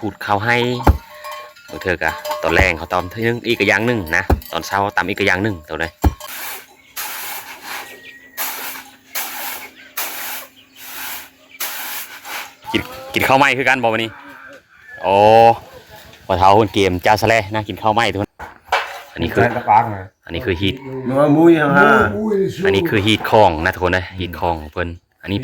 หูดเขาให้บางเธอกะตอนแรงเขาตอมเทีนึงอีกกะอย่างหนึ่งนะตอนเช้าตำอีกกะอย่างหนึ่งตัวเลยกินกินข้าวไหม้คือกันบอกวันนี้โอ้พอเท้าคนเกมจ้าสะแลนะกินข้าวไหม้ทุกคนอันนี้คือกระปังนะอันนี้คือฮีทนัวมุ้ยฮะอันนี้คือฮีทคองนะทุกคนนะฮีทคองของเพิ่นอันนี้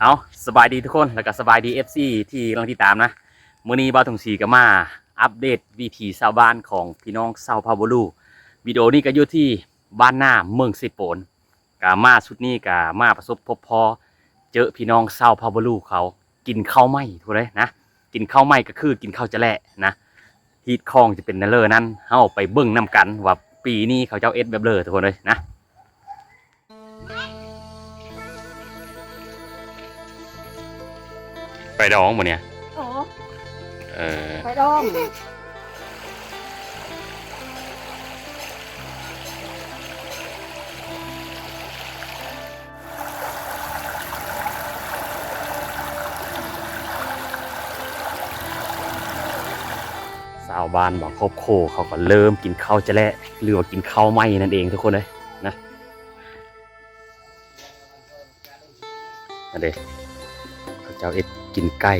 เอาสบายดีทุกคนแล้วก็สบายดี FC ที่กำลังติดตามนะมื้อนี้บ่าทงสีก็มาอัปเดตวิถีชาวบ้านของพี่น้องชาวพาโบลูวิดีโอนี้ก็อยู่ที่บ้านหน้าเมืองสิโปนก็มาสุดนี้ก็มาประสบพบพอเจอพี่น้องชาวพาโบลูเขากินข้าวไหม้ทุกคนเลยนะกินข้าวไหม้ก็คือกินข้าวจะแหละนะฮีทคองจะเป็นนั่นเลยนั้นเฮาไปเบิ่งนํกันว่าปีนี้เขาเจ้าเอ็ดแบบเลยทุกคนเลยนะ ไปดองหมดเนี่ยอ๋อเออไปดองสาวบ้านบอกครบโคเขาก็เริ่มกินข้าวจะแล่หรือว่ากินข้าวไหมนั่นเองทุกคนเลยนะอันเดเขาเจ้าเอ็ด กินไก่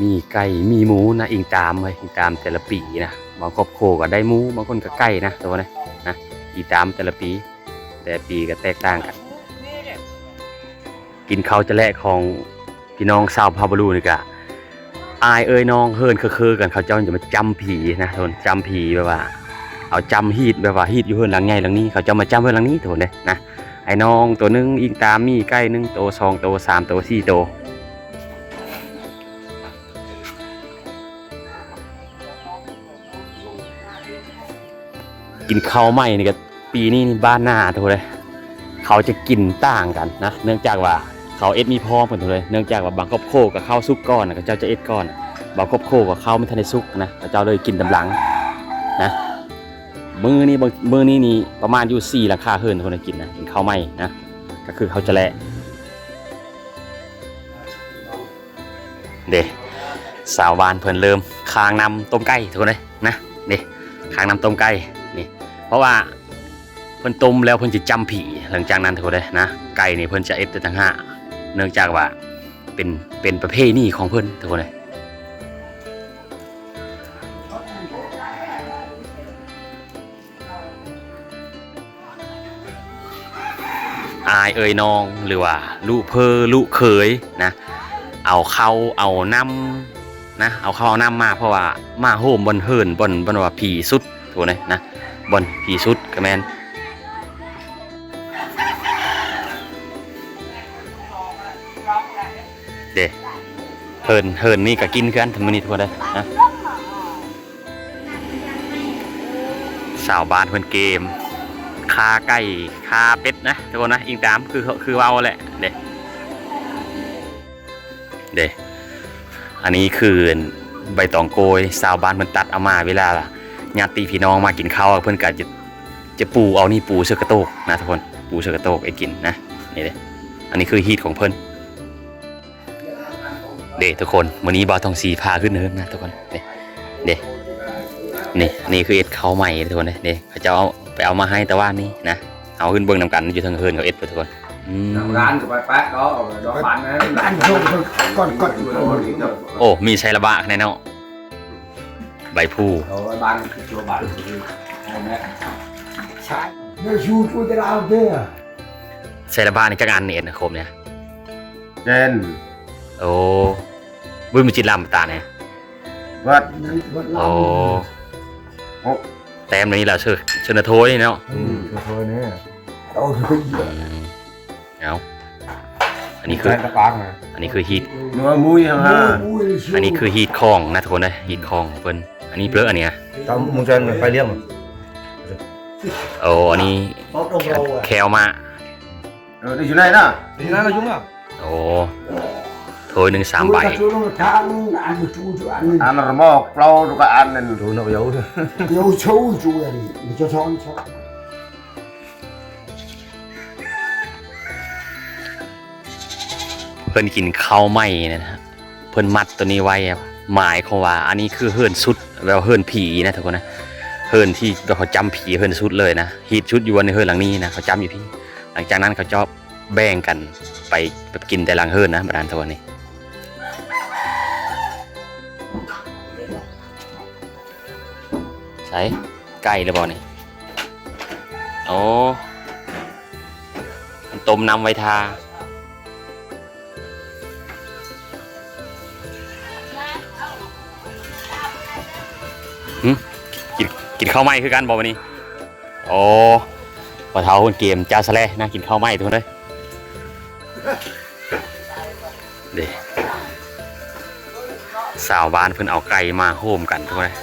มีไก่มีหมูนะอิงตามเลยอิงตามแต่ละปีนะบางครอบครัวก็ได้หมูบางคนก็ไก่นะตัวนี้นะอิงตามแต่ละปี แต่ปีก็แตกต่างกัน กินข้าวจะแล่ของพี่น้องชาวพาบารูนี่กะอายเอ้ยน้องเฮิร์นคือกันเขาเจ้าจะมาจำผีนะทุนจำผีแบบว่า เอาจำฮีดแบบว่าฮีดอยู่เฮิร์นหลังไงหลังนี้เขาจะมาจำเฮิร์นหลังนี้ทุนเลยนะไอ้น้องตัวหนึงอิงตามมีใกล้หนึ่งโตสองโตสามโตสี่โต กินข้าวไหมนี่ก็ปีนี้นี่บ้านหน้าทุกเลยเขาจะกินต่างกันนะ เนื่องจากว่าเขาเอ็ดมีพร้อมกันทุเลยเนื่องจากว่าบางครอบครัวกับข้าวซุปก้อนนะเขาเจ้าจะเอ็ดก้อนบางครอบครัวกับข้าวไม่ทันได้ซุกนะเขาเจ้าเลยกินดำหลังนะมือนี้มือนี้นี่ประมาณอยู่สี่ราคาเฮิร์นคนละกินนะกินข้าวไหมนะก็คือเขาจะแหละเดสาวบานเพิ่นเริ่มคางนำต้มไก่ทุกคนเลยนะนี่คางนำต้มไก่ เพราะว่าเพิ่นต้มแล้วเพิ่นจะจำผีหลังจากนั้นทุกคนเลยนะไก่นี่เพิ่นจะเอ็ดแต่ต่างหาเนื่องจากว่าเป็นเป็นประเพณีของเพิ่นทุกคนเลยอายเอ่ยน้องหรือว่าลูกเพอลูกเขยนะ เอาเข้าเอาน้ำนะเอาเข้าเอาน้ำมาเพราะว่ามาโฮมบนเฮิรนบนบนว่าผีสุดถูกไหมนะ บนผีสุดก็แมนเด้เฮิรนเฮิรนนี่ก็กินกันทำมันนี่ทั่วเลยนะสาวบ้านเพิ่นเกมคาไก่คาเป็ดนะทุกคนนะอิงตามคือคือว่าแหละเด้เด้อันนี้คือใบตองโกยสาวบ้านมันตัดเอามาเวลาล่ะ ญาติพี่น้องมากินข้าวเพื่อนก็จะจะปูเอานี่ปูเชือกกระโตกนะทุกคนปูเชือกกระโตกไอ้กินนะนี่เด้อันนี้คือฮีทของเพิ่นเด้ทุกคนวันนี้บาวทองสีพาขึ้นเนินนะทุกคนเด้เด้นี่นี่คือเอ็ดเขาใหม่ทุกคนเด้เด้เขาจะเอาไปเอามาให้แต่ว่านี่นะเอาขึ้นเบื้องนำกันอยู่ทางเฮินเขาเอ็ดไปทุกคนอืมร้านกับไปแป๊ะ đó đó bán Bán không, còn- còn- còn โอ้มีไซระบะแน่เนาะ ใบพู rồi bán chưa bán hôm nay Nó chu chu cái lao kia à? ไซระบะนี่จักอันเนี่ยนะคมเนี่ย trên โอ้บุ้ยมีจิตลำตาเนี่ย vật Vẫn โอ้ lao. แต้มนี้เราเชื่อเชื่อนาโทนี่เนาะ Ừ, thôi thôi nè. Đâu rồi. อืมเอาอันนี้คือ cái bác này อันนี้คือฮีทนัวมุ้ยฮะ Ui, ui, อันนี้คือฮีทคองนะทุกคนนะฮีทคองเพิ่น อันนี้เปลือกอันเนี้ย tao muốn chân phải liếc mà โอ้อันนี้ Bóc đồng đầu à? แคลมา rồi đi chỗ này đó đi ra là chúng à โอ้โถยหนึ่งสามใบ chú nó thang ăn được chú chú ăn อันระมอกเราดูก็อันนั่น chú nó yếu yếu xấu chú ăn cho thon cho เพิ่นกินข้าวไหม้เนยนะฮะเพิ่นมัดตัวนี้ไว้อะ หมายเของว่า อันนี้คือเฮิรนสุดแบบว่าเฮิรนผีนะทุกคนนะเฮิรนที่เขาจำผีเฮิรนสุดเลยนะฮีดชุดอยู่ในเฮิรนหลังนี้นะเขาจำอยู่พี่หลังจากนั้นเขาจะแบ่งกันไปแบบกินแต่หลังเฮิรนนะประธานทุกคนนี้ใช่ไก่หรือเปล่านี่โอ้มันต้มน้ำไว้ทา กินกินข้าวไหม้คือกันบอกวันนี้ โอ้ปะเทาคนเกมจ้าสะแลนะกินข้าวไหม้ทุกคนเลยเด้สาวบ้านเพิ่นเอาไก่มาโฮมกันทุกคนเลย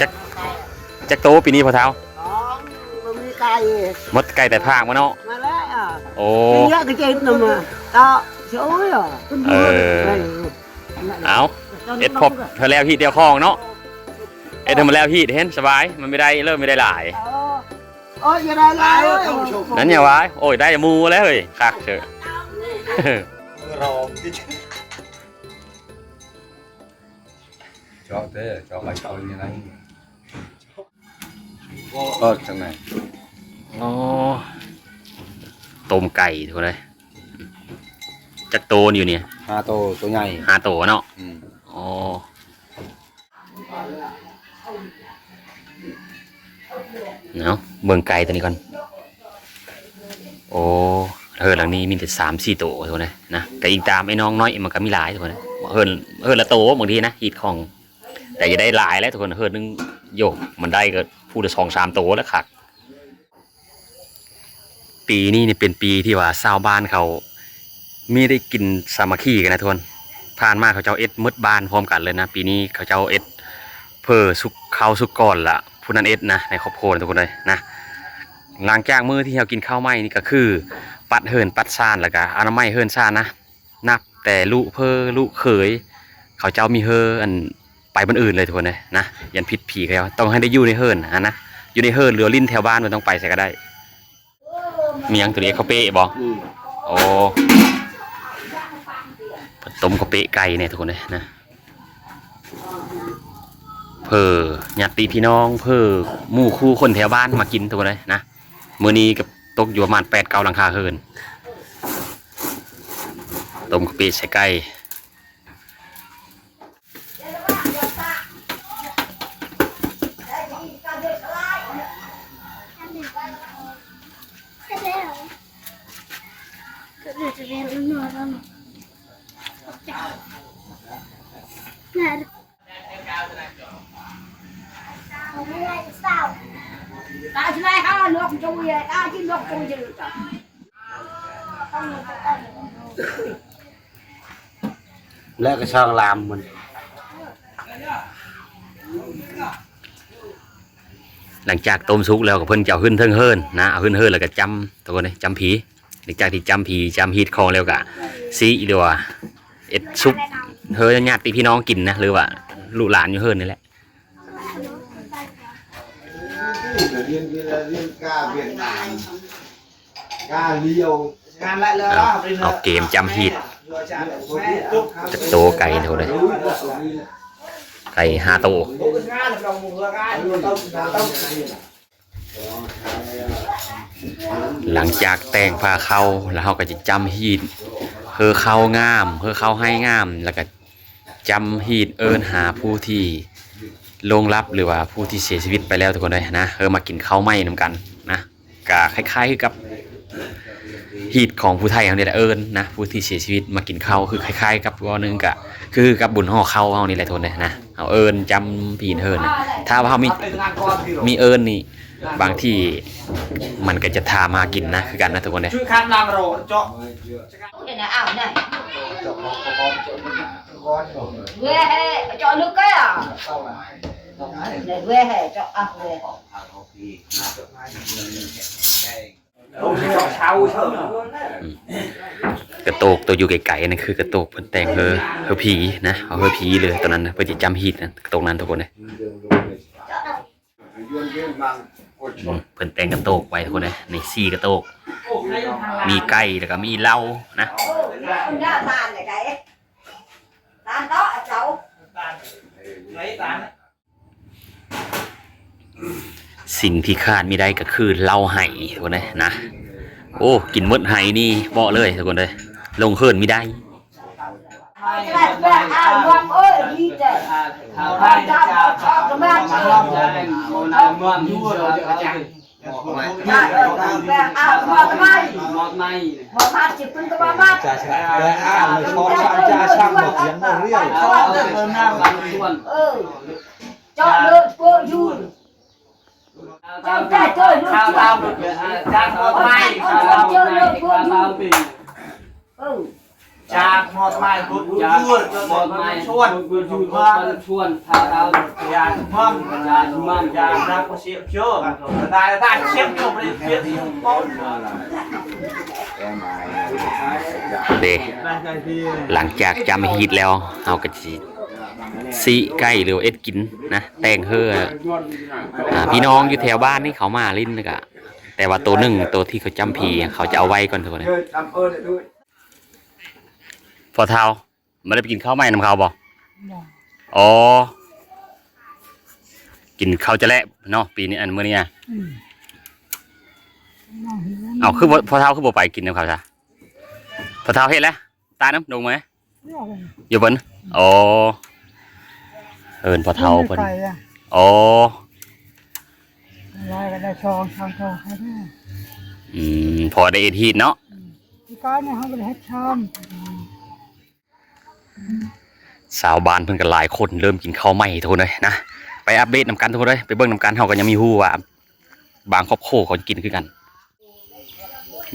จักจักโตปีนี้พอเท้ามันมีไก่มดไก่แต่ภาคมาเนาะมาแล้วอะโอ้เยอะก็เจ็บหนึ่งอะต่อโช่วยอะ เออ เอาเอ็ดพบเธอแล้วฮีดเดียวคลองเนาะ เอ็ดเธอมาแล้วฮีดเห็นสบาย มันไม่ได้เริ่มไม่ได้หลายโอ้ยอย่าได้แล้วนั่นอย่าวะโอ้ยได้หมูแล้วเฮ้ยคักเถอะ cho thế cho bài cho như này ờ thằng này อ๋อต้มไก่ทุกเลย จักโตนอยู่เนี่ยห้าโตตัวใหญ่หาโตเนาะอืมอ๋อเนาะเบิ่งไก่ตัวนี้ก่อน โอ้เฮิรนหลังนี้มีแต่สามสี่โตทุกคนเลยนะแต่อีกตามไอ้น้องน้อยมันก็มีหลายทุกคนเลยเฮิรนเฮิรนละโตบางทีนะหีดของ แต่จะได้หลายแล้วทุกคนเฮิรนนึงโยกมันได้ก็พูดสองสามโตแล้วคักปีนี้เนี่ยเป็นปีที่ว่าชาวบ้านเขา มีได้กินสามัคคีกันนะทุกคนผ่านมาเขาเจ้าเอ็ดมืดบ้านพร้อมกันเลยนะ ปีนี้เขาเจ้าเอ็ดเพื่อสุกข้าวสุกก่อนละผู้นั้นเอ็ดนะในครอบครัวทุกคนเลยนะหลังจากมือที่เรากินข้าวไหม้นี่ก็คือ ปัดเฮินปัดซ่านแล้วก็อนามัยเฮินซ่านนะนับแต่ลูกเพอลูกเขย เขาเจ้ามีเฮออันไปบนอื่นเลยทุกคนเลยนะยันผิดผีเขาต้องให้ได้อยู่ในเฮินนะนะอยู่ในเฮินเรือลิ้นแถวบ้านมันต้องไปใส่ก็ได้ มีหยังตัวนี้เขาวเป๊ะบอกโอ้ ต้มกะเป๊ะไก่เนี่ยทุกคนเลยนะเพื่อญาติพี่น้องเพื่อหมู่คู่คนแถวบ้านมากินทุกคนเลยนะมื้อนี้กับตกอยู่ประมาณแปดเก้าหลังคาเฮินต้มกะเป๊ะใส่ไก่ Nada. Không lại sao? tại chỗ này ha nước chui vậy ta chứ nước chui chứ Không được tay. แล้วก็ช่างลามมันหลังจากต้มสุกแล้วก็เพิ่นจะเอาขึ้นเทิงเฮินนะเอาขึ้นเฮินแล้วก็จำตัวนี้จำผีหลังจากที่จำผีจำฮีดคองแล้วก็ซีอีดียวเอ็ดซุป เฮยญาติพี่น้องกินนะหรือว่าลูกหลานอยู่เฮินนี่แหละเอาเกมจำฮีดจากโตไก่เท่าเลยไก่ห้าโตหลังจากแต่งผ้าเข้าแล้วเขาก็จะจำฮีดเฮอเข้างามเฮอเข้าให้งามแล้วก็ จำฮีดเอิญหาผู้ที่ลงรับหรือว่าผู้ที่เสียชีวิตไปแล้วทุกคนเลยนะเออมากินข้าวไหม้นำกันนะกะคล้ายๆกับฮีดของผู้ไทยเขาเนี่ยเอิญนะผู้ที่เสียชีวิตมากินข้าวคือคล้ายๆ กับว่านึงกะคือกับบุญห่อข้าวเขานี่แหละทุนเลยนะเอาเอิญจำผีนเอิญนะถ้าว่าเขามีมีเอิญนี่บางที่มันก็จะทามากินนะคือกันนะทุกคนเลยชื่อคันรางโรเจาะเอานี่ về hè cho nước cái à để về hè cho à về กระโตกตัวอยู่ไกลๆนั่นคือกระโตกเพิ่นแต่งเฮอเฮอผีนะเอาเฮอผีเลยตอนนั้นนะเพิ่นสิจำฮีดนะกระโตกนั้นทุกคนเลยเพิ่นแต่งกระโตกไว้ทุกคนเลยในซี่กระโตก มีไก่แล้วก็มีเหล้านะ Không ra tàn này cái Tàn đó cháu สิ่งที่ขาดไม่ได้ก็คือเหล้าไห้ทุกคนเลยนะ โอ้กินหมดไห้นี่เบาะเลยทุกคนเลยลงเฮิรนไม่ได้ Cái này về à ngoan ơi đi trời ทางให้จะชอบจะมา មកម៉ៃមកម៉ៃមកម៉ៃមកម៉ាត់ជាពឹងក៏មកម៉ាត់ចាឆ្លាក់តែអានៅស្មតឆ្លាក់ចាឆ្លាក់មករៀងមករៀងទៅធ្វើណាបានខ្លួនអឺចោលលើពួកយូរតាមតាមតាមតាមចាស់មកម៉ៃតាមតាមពីអឺ จากมอดในข้าวตามในข้าวตามปี Ừ จากหมดไม้พุทธจากพูดมอดในชวนบุญชูว่าชวนข้าวตามยามั่งยามั่งยาดักเสียบเชื่อตายตายเสียบอยู่ไม่เสียบอยู่ป้อนเดหลังจากจำฮีดแล้วเอากระจีซีไก่หรือเอ็ดกินนะแต่งเฮออ่าพี่น้องอยู่แถวบ้านนี่เขามาลิ้นนะกะแต่ว่าตัวหนึ่งตัวที่เขาจำพีเขาจะเอาไว้ก่อนทุกคนนะ พอเท้าไม่ได้ไปกินข้าวไหมน้ำเขาบอกอ๋อ กินข้าวจะแลบเนาะปีนี้อันเมื่อนี้อะเอาคือบ่พอเท้าคือบ่ไปกินน้ำเขาจ้ะพอเท้าเฮ็ดแล้วตาน้ำดงไหมอยู่บนอ๋อเอินพอเท้าเพิ่นไก่อะอ๋อลายกันได้ชองชองชองให้แม่อืมพอได้เอ็ดฮีดเนาะที่ก้อนเนี่ยเขาเป็นเฮ็ดชาม สาวบ้านเพิ่นก็หลายคนเริ่มกินข้าวใหม่ทุกคนเลยนะไปอัปเดตนำกันทุกคนเลยไปเบิ่งนำกันเฮาก็ยังมีฮู้ว่าบางครอบครัวเขากินคือกัน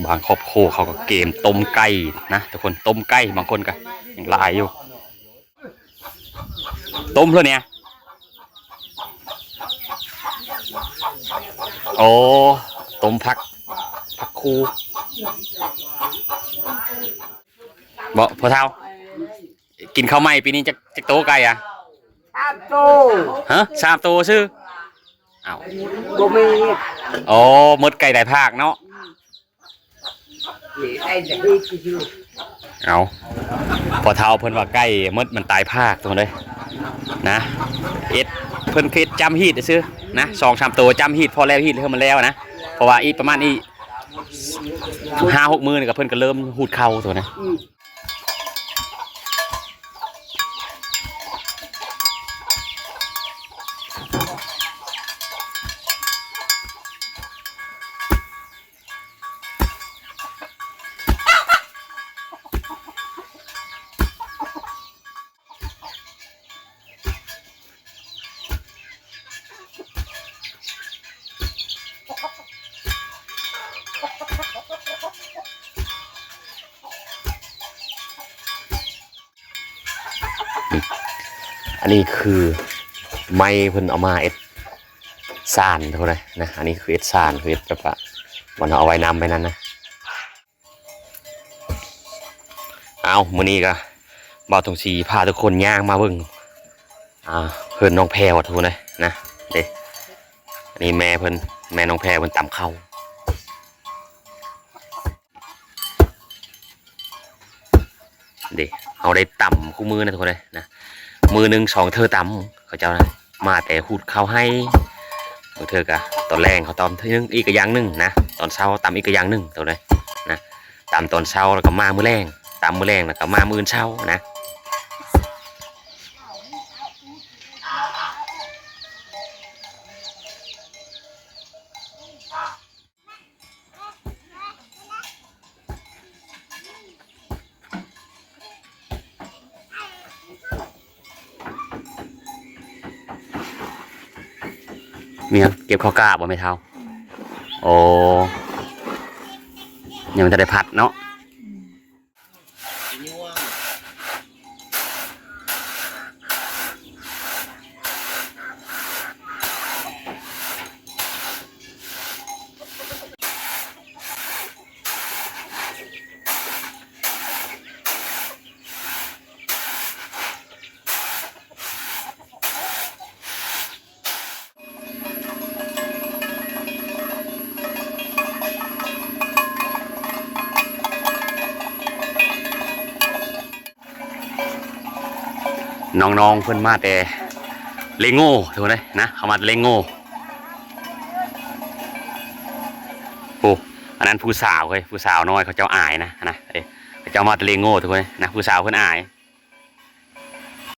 บางครอบครัวเขาก็เกมต้มไก่นะทุกคนต้มไก่บางคนก็ยังลายอยู่ ต้มเพื่อเนี่ยโอ้ต้มผักผักคูบอกพอเท่า กินข้าวไหม้ปีนี้จะจะโตไก่อะ À tô ฮะสามโตชื่ออ้าว Bố mì โอ้มดไก่ได้ภาคเนาะ Để đây là đi chứ chứ เอาพอเท่าเพิ่นว่าไก่มดมันตายภาคตรงเลยนะเอ็ดเพิ่นเคยจำฮีดซื้อนะสองสามตัวจำฮีดพอแล้วฮีดเพิ่มมันแล้วนะเพราะว่าอีประมาณอีห้าหกมือนี่ก็เพิ่นก็เริ่มหูดเข่าตัวนะ นี้คือไม้เพิ่นเอามาเอ็ดซานเท่าไรนะ อันนี้คือเอ็ดซานคือเอ็ดแบบว่าวันเอาไว้นำไปนั้นนะ เอามื้อนี้ก็บ่าวทงสีพาทุกคนย่างมาเบิ่งอ่าเพิ่นน้องแพรวทุกคนเลยนะเด้อันนี้แม่เพิ่นแม่น้องแพรเพิ่นตำข้าเด้เอาได้ต่ำคู่มือนะทุกคนเลยนะ มือหนึ่งสองเธอตำเขาเจ้านะมาแต่หูดเขาให้ของเธอกะตอนแรงเขาตอนเธอนึงอีกกระยังหนึ่งนะตอนเช้าตำอีกกระยังหนึ่งตัวเลยนะตำตอนเช้าแล้วก็มามือแรงตำมือแรงแล้วก็มามือเช้านะ มีครับเก็บข้าวกล้าบ่ไม่เท่า โอ้ยังมันจะได้พัดเนาะ น้องๆเพื่อนมาแต่เลงโง่ทุกคนเลยนะเขามาเลงโง่โอ้อันนั้นผู้สาวเฮ้ยผู้สาวน้อยเขาเจ้าอายนะนะเอ้เขาเจ้ามาแต่เลงโง่ทุกคนเลยนะผู้สาวเพื่อนอาย